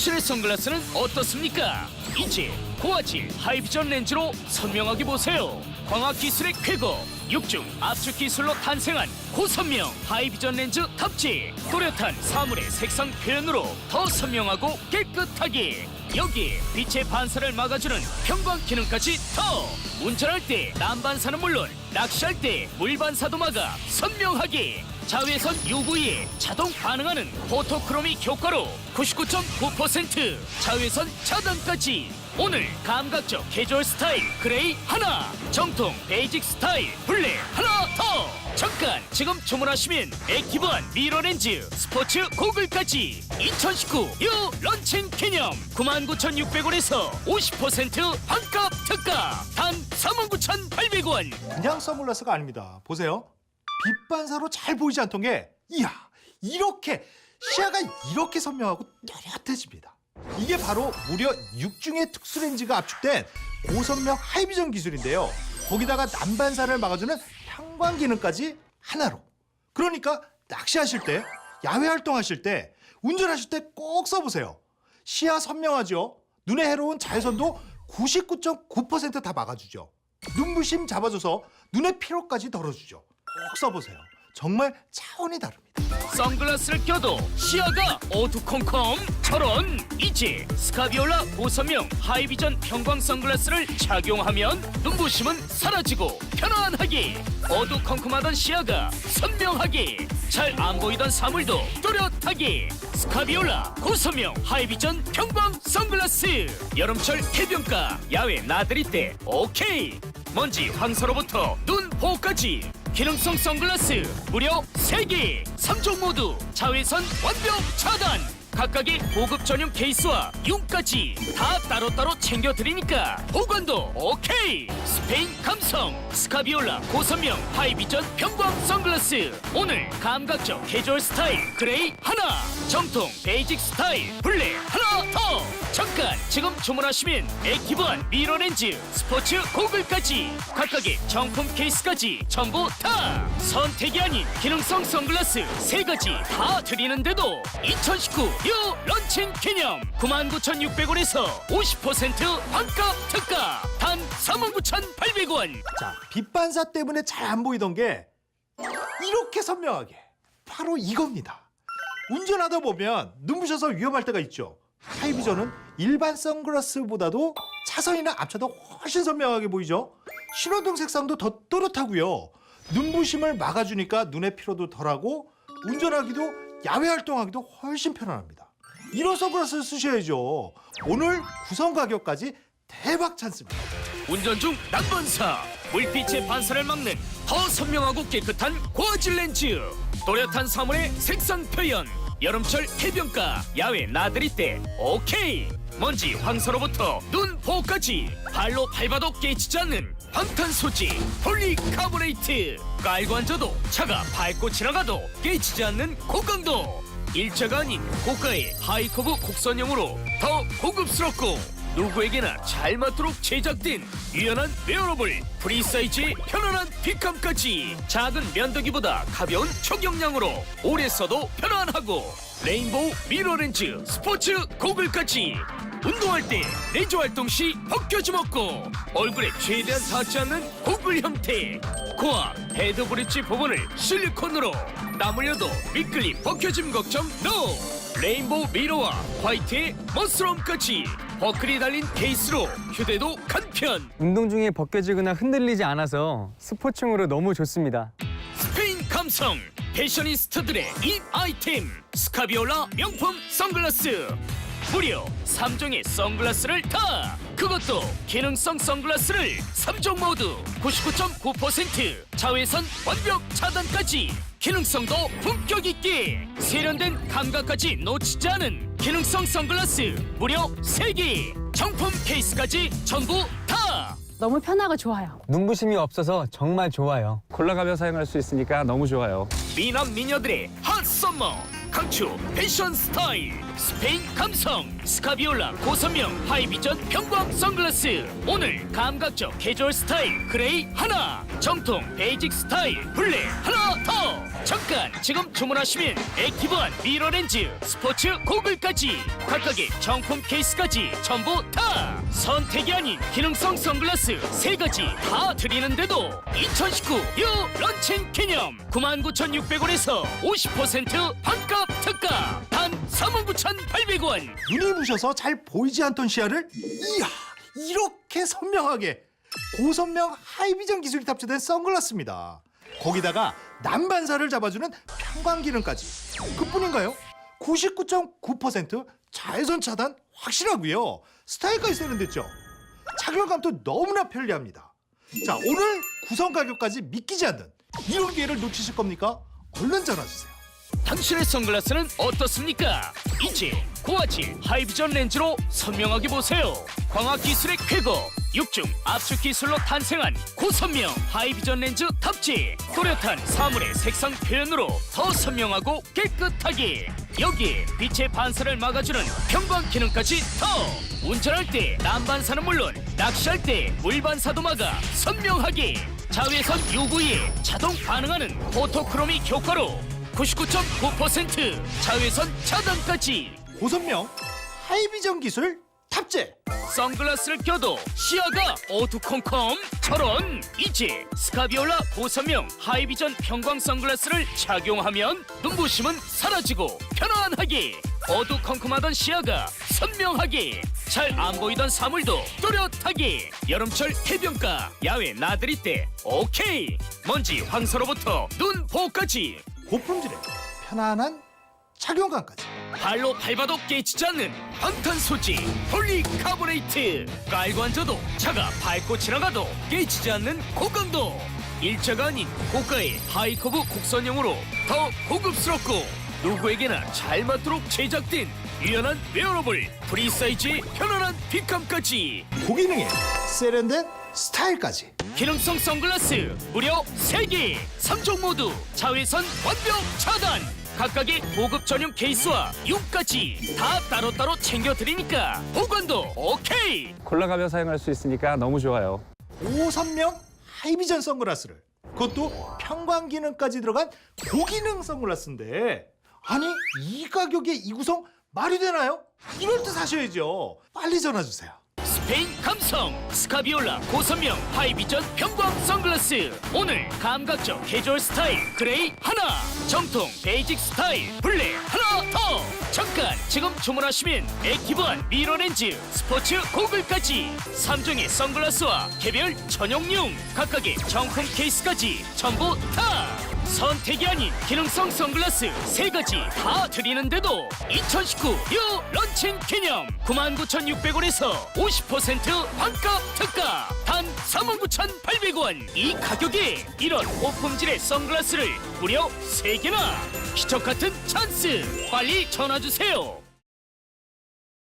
당신의 선글라스는 어떻습니까? 이제 고화질 하이비전 렌즈로 선명하게 보세요. 광학 기술의 쾌거, 육중 압축 기술로 탄생한 고선명 하이비전 렌즈 탑재. 또렷한 사물의 색상 표현으로 더 선명하고 깨끗하게. 여기 빛의 반사를 막아주는 평광 기능까지 더. 운전할 때 난반사는 물론 낚시할 때 물반사도 막아 선명하게. 자외선 UV에 자동 반응하는 포토크로믹 효과로 99.9% 자외선 차단까지 오늘 감각적 캐주얼 스타일 그레이 하나 정통 베이직 스타일 블랙 하나 더 잠깐 지금 주문하시면 액티브한 미러렌즈 스포츠 고글까지 2019 뉴 런칭 기념 99,600원에서 50% 반값 특가 단 39,800원 그냥 선글라스가 아닙니다. 보세요. 빛 반사로 잘 보이지 않던 게 이야 이렇게 시야가 이렇게 선명하고 또렷해집니다. 이게 바로 무려 6중의 특수 렌즈가 압축된 고선명 하이비전 기술인데요. 거기다가 난반사를 막아주는 형광 기능까지 하나로. 그러니까 낚시하실 때, 야외 활동하실 때, 운전하실 때 꼭 써보세요. 시야 선명하죠. 눈에 해로운 자외선도 99.9%다 막아주죠. 눈부심 잡아줘서 눈의 피로까지 덜어주죠. 꼭 써보세요. 정말 차원이 다릅니다. 선글라스를 껴도 시야가 어두컴컴처럼 이제 스카비올라 고선명 하이비전 평광 선글라스를 착용하면 눈부심은 사라지고 편안하게 어두컴컴하던 시야가 선명하게 잘 안 보이던 사물도 또렷하게 스카비올라 고선명 하이비전 평광 선글라스. 여름철 해변가 야외 나들이 때 오케이. 먼지 황사로부터 눈 보호까지 기능성 선글라스 무려 3개. 3종 모두 자외선 완벽 차단 각각의 보급 전용 케이스와 융까지 다 따로따로 챙겨드리니까 보관도 오케이. 스페인 감성 스카비올라 고선명 하이비전 평광 선글라스. 오늘 감각적 캐주얼 스타일 그레이 하나 정통 베이직 스타일 블랙 하나 더. 잠깐 지금 주문하시면 액티브한 미러렌즈 스포츠 고글까지 각각의 정품 케이스까지 전부 다 선택이 아닌 기능성 선글라스 세 가지 다 드리는데도 2019뉴 런칭 기념 99,600원에서 50% 반값 특가 단 39,800원 자, 빛 반사 때문에 잘 안 보이던 게 이렇게 선명하게 바로 이겁니다. 운전하다 보면 눈부셔서 위험할 때가 있죠. 하이비전은 일반 선글라스보다도 차선이나 앞차도 훨씬 선명하게 보이죠. 신호등 색상도 더 또렷하고요. 눈부심을 막아주니까 눈의 피로도 덜하고 운전하기도 야외 활동하기도 훨씬 편안합니다. 이런 선글라스를 쓰셔야죠. 오늘 구성 가격까지 대박 찬스입니다. 운전 중 난반사 물빛의 반사를 막는 더 선명하고 깨끗한 고화질 렌즈 또렷한 사물의 색상 표현 여름철 해변가 야외 나들이 때 오케이 먼지 황사로부터 눈 보호까지 발로 밟아도 깨지지 않는 방탄 소지 폴리카보레이트. 깔고 앉아도 차가 밟고 지나가도 깨지지 않는 고강도. 일자가 아닌 고가의 하이커브 곡선형으로 더 고급스럽고 누구에게나 잘 맞도록 제작된 유연한 웨어러블 프리사이즈의 편안한 핏감까지 작은 면도기보다 가벼운 적용량으로 오래 써도 편안하고 레인보우 미러렌즈 스포츠 고글까지 운동할 때 레저 활동 시 벗겨짐 없고 얼굴에 최대한 닿지 않는 고글 형태 고압 헤드 브릿지 부분을 실리콘으로 땀 흘려도 미끌림 벗겨짐 걱정 NO. 레인보우 미러와 화이트의 머스럼까지 버클이 달린 케이스로 휴대도 간편. 운동 중에 벗겨지거나 흔들리지 않아서 스포츠용으로 너무 좋습니다. 스페인 감성 패셔니스트들의 입 아이템 스카비올라 명품 선글라스. 무려 3종의 선글라스를 다 그것도 기능성 선글라스를 3종 모두 99.9% 자외선 완벽 차단까지 기능성도 품격 있게 세련된 감각까지 놓치지 않은 기능성 선글라스 무려 3개 정품 케이스까지 전부 다 너무 편하고 좋아요. 눈부심이 없어서 정말 좋아요. 골라가며 사용할 수 있으니까 너무 좋아요. 미남 미녀들의 핫 썸머 강추 패션 스타일. 스페인 감성 스카비올라 고선명 하이비전 평광 선글라스. 오늘 감각적 캐주얼 스타일 그레이 하나. 정통 베이직 스타일 블랙 하나 지금 주문하시면 액티브한 미러렌즈 스포츠 고글까지 각각의 정품 케이스까지 전부 다 선택이 아닌 기능성 선글라스 세 가지 다 드리는데도 2019 뉴 런칭 기념 99,600원에서 50% 반값 특가 단 39,800원 눈이 부셔서 잘 보이지 않던 시야를 이야 이렇게 선명하게 고선명 하이비전 기술이 탑재된 선글라스입니다. 거기다가 난반사를 잡아주는 평광 기능까지. 그뿐인가요? 99.9% 자외선 차단 확실하고요. 스타일까지 세련됐죠. 착용감도 너무나 편리합니다. 자 오늘 구성 가격까지 믿기지 않는 이런 기회를 놓치실 겁니까? 얼른 전화 주세요. 당신의 선글라스는 어떻습니까? 이제 고화질 하이비전 렌즈로 선명하게 보세요. 광학 기술의 쾌거, 육중 압축 기술로 탄생한 고선명 하이비전 렌즈 탑재. 또렷한 사물의 색상 표현으로 더 선명하고 깨끗하게. 여기에 빛의 반사를 막아주는 평광 기능까지 더. 운전할 때 난반사는 물론 낚시할 때 물반사도 막아 선명하게. 자외선 UV에 자동 반응하는 포토크로미 효과로 99.9% 자외선 차단까지 고선명 하이비전 기술 탑재. 선글라스를 껴도 시야가 어두컴컴처럼 이제 스카비올라 고선명 하이비전 평광 선글라스를 착용하면 눈부심은 사라지고 편안하게 어두컴컴하던 시야가 선명하게 잘 안 보이던 사물도 또렷하게 여름철 해변가 야외 나들이 때 오케이. 먼지 황사로부터 눈 보호까지. 고품질에 편안한 착용감까지. 발로 밟아도 깨지지 않는 방탄소지 폴리 카보네이트. 깔고 앉아도 차가 밟고 지나가도 깨지지 않는 고강도. 일자가 아닌 고가의 하이커브 곡선형으로 더 고급스럽고 누구에게나 잘 맞도록 제작된 유연한 웨어러블 프리사이즈의 편안한 핏감까지. 고기능에 세련된 스타일까지. 기능성 선글라스 무려 3개. 3종 모두 자외선 완벽 차단 각각의 고급 전용 케이스와 융까지 다 따로따로 챙겨드리니까 보관도 오케이 골라가며 사용할 수 있으니까 너무 좋아요. 고선명 하이비전 선글라스를 그것도 평광 기능까지 들어간 고기능 선글라스인데 아니 이 가격에 이 구성 말이 되나요? 이럴 때 사셔야죠. 빨리 전화 주세요. 스페인 감성 스카비올라 고선명 하이비전 평광 선글라스. 오늘 감각적 캐주얼 스타일 그레이 하나. 정통 베이직 스타일 블랙 하나 더. 잠깐 지금 주문하시면 액티브한 미러렌즈 스포츠 고글까지. 3종의 선글라스와 개별 전용용 각각의 정품 케이스까지 전부 다 선택이 아닌 기능성 선글라스 세 가지 다 드리는데도 2019 뉴 런칭 기념 99,600원에서 50% 반값 특가 단 39,800원. 이 가격에 이런 고품질의 선글라스를 무려 세개나. 기적 같은 찬스. 빨리 전화 주세요